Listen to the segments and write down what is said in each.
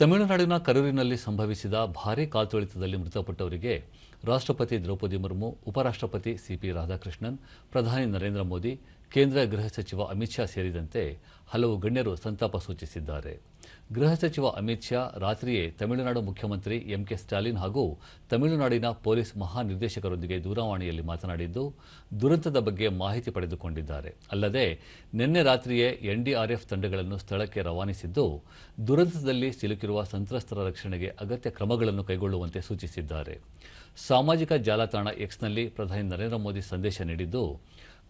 ತಮಿಳುನಾಡಿನ ಕರೂರಿನಲ್ಲಿ ಸಂಭವಿಸಿದ ಭಾರೀ ಕಾಲ್ತುಳಿತದಲ್ಲಿ ಮೃತಪಟ್ಟವರಿಗೆ ರಾಷ್ಟ್ರಪತಿ ದ್ರೌಪದಿ ಮುರ್ಮು, ಉಪರಾಷ್ಟ್ರಪತಿ ಸಿಪಿ ರಾಧಾಕೃಷ್ಣನ್, ಪ್ರಧಾನಿ ನರೇಂದ್ರ ಮೋದಿ ಕೇಂದ್ರ ಗೃಹ ಸಚಿವ ಅಮಿತ್ ಶಾ ಸೇರಿದಂತೆ ಹಲವು ಗಣ್ಯರು ಸಂತಾಪ ಸೂಚಿಸಿದ್ದಾರೆ. ಗೃಹ ಸಚಿವ ಅಮಿತ್ ಶಾ ರಾತ್ರಿಯೇ ತಮಿಳುನಾಡು ಮುಖ್ಯಮಂತ್ರಿ ಎಂಕೆ ಸ್ಟಾಲಿನ್ ಹಾಗೂ ತಮಿಳುನಾಡಿನ ಪೊಲೀಸ್ ಮಹಾನಿರ್ದೇಶಕರೊಂದಿಗೆ ದೂರವಾಣಿಯಲ್ಲಿ ಮಾತನಾಡಿದ್ದು, ದುರಂತದ ಬಗ್ಗೆ ಮಾಹಿತಿ ಪಡೆದುಕೊಂಡಿದ್ದಾರೆ. ಅಲ್ಲದೆ, ನಿನ್ನೆ ರಾತ್ರಿಯೇ ಎನ್ಡಿಆರ್ಎಫ್ ತಂಡಗಳನ್ನು ಸ್ಥಳಕ್ಕೆ ರವಾನಿಸಿದ್ದು, ದುರಂತದಲ್ಲಿ ಸಿಲುಕಿರುವ ಸಂತ್ರಸ್ತರ ರಕ್ಷಣೆಗೆ ಅಗತ್ಯ ಕ್ರಮಗಳನ್ನು ಕೈಗೊಳ್ಳುವಂತೆ ಸೂಚಿಸಿದ್ದಾರೆ. ಸಾಮಾಜಿಕ ಜಾಲತಾಣ ಎಕ್ಸ್ನಲ್ಲಿ ಪ್ರಧಾನಿ ನರೇಂದ್ರ ಮೋದಿ ಸಂದೇಶ ನೀಡಿದ್ದು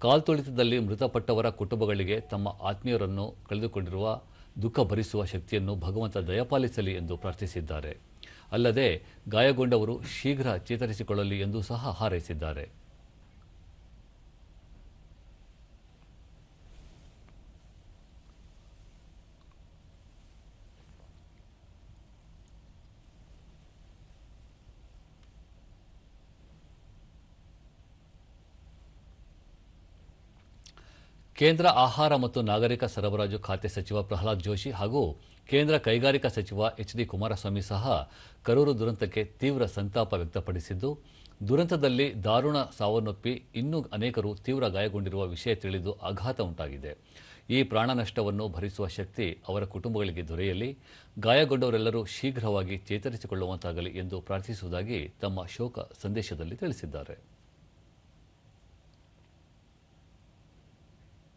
ಕಾಲ್ತುಳಿತದಲ್ಲಿ ಮೃತಪಟ್ಟವರ ಕುಟುಂಬಗಳಿಗೆ ತಮ್ಮ ಆತ್ಮೀಯರನ್ನು ಕಳೆದುಕೊಂಡಿರುವ ದುಃಖ ಭರಿಸುವ ಶಕ್ತಿಯನ್ನು ಭಗವಂತ ದಯಪಾಲಿಸಲಿ ಎಂದು ಪ್ರಾರ್ಥಿಸಿದ್ದಾರೆ. ಅಲ್ಲದೆ ಗಾಯಗೊಂಡವರು ಶೀಘ್ರ ಚೇತರಿಸಿಕೊಳ್ಳಲಿ ಎಂದು ಸಹ ಹಾರೈಸಿದ್ದಾರೆ. ಕೇಂದ್ರ ಆಹಾರ ಮತ್ತು ನಾಗರಿಕ ಸರಬರಾಜು ಖಾತೆ ಸಚಿವ ಪ್ರಹ್ಲಾದ್ ಜೋಶಿ ಹಾಗೂ ಕೇಂದ್ರ ಕೈಗಾರಿಕಾ ಸಚಿವ ಎಚ್ ಡಿ ಕುಮಾರಸ್ವಾಮಿ ಸಹ ಕರೂರು ದುರಂತಕ್ಕೆ ತೀವ್ರ ಸಂತಾಪ ವ್ಯಕ್ತಪಡಿಸಿದ್ದು, ದುರಂತದಲ್ಲಿ ದಾರುಣ ಸಾವನ್ನಪ್ಪಿ ಇನ್ನೂ ಅನೇಕರು ತೀವ್ರ ಗಾಯಗೊಂಡಿರುವ ವಿಷಯ ತಿಳಿದು ಆಘಾತ ಉಂಟಾಗಿದೆ. ಈ ಪ್ರಾಣ ನಷ್ಟವನ್ನು ಭರಿಸುವ ಶಕ್ತಿ ಅವರ ಕುಟುಂಬಗಳಿಗೆ ದೊರೆಯಲಿ, ಗಾಯಗೊಂಡವರೆಲ್ಲರೂ ಶೀಘ್ರವಾಗಿ ಚೇತರಿಸಿಕೊಳ್ಳುವಂತಾಗಲಿ ಎಂದು ಪ್ರಾರ್ಥಿಸುವುದಾಗಿ ತಮ್ಮ ಶೋಕ ಸಂದೇಶದಲ್ಲಿ ತಿಳಿಸಿದ್ದಾರೆ.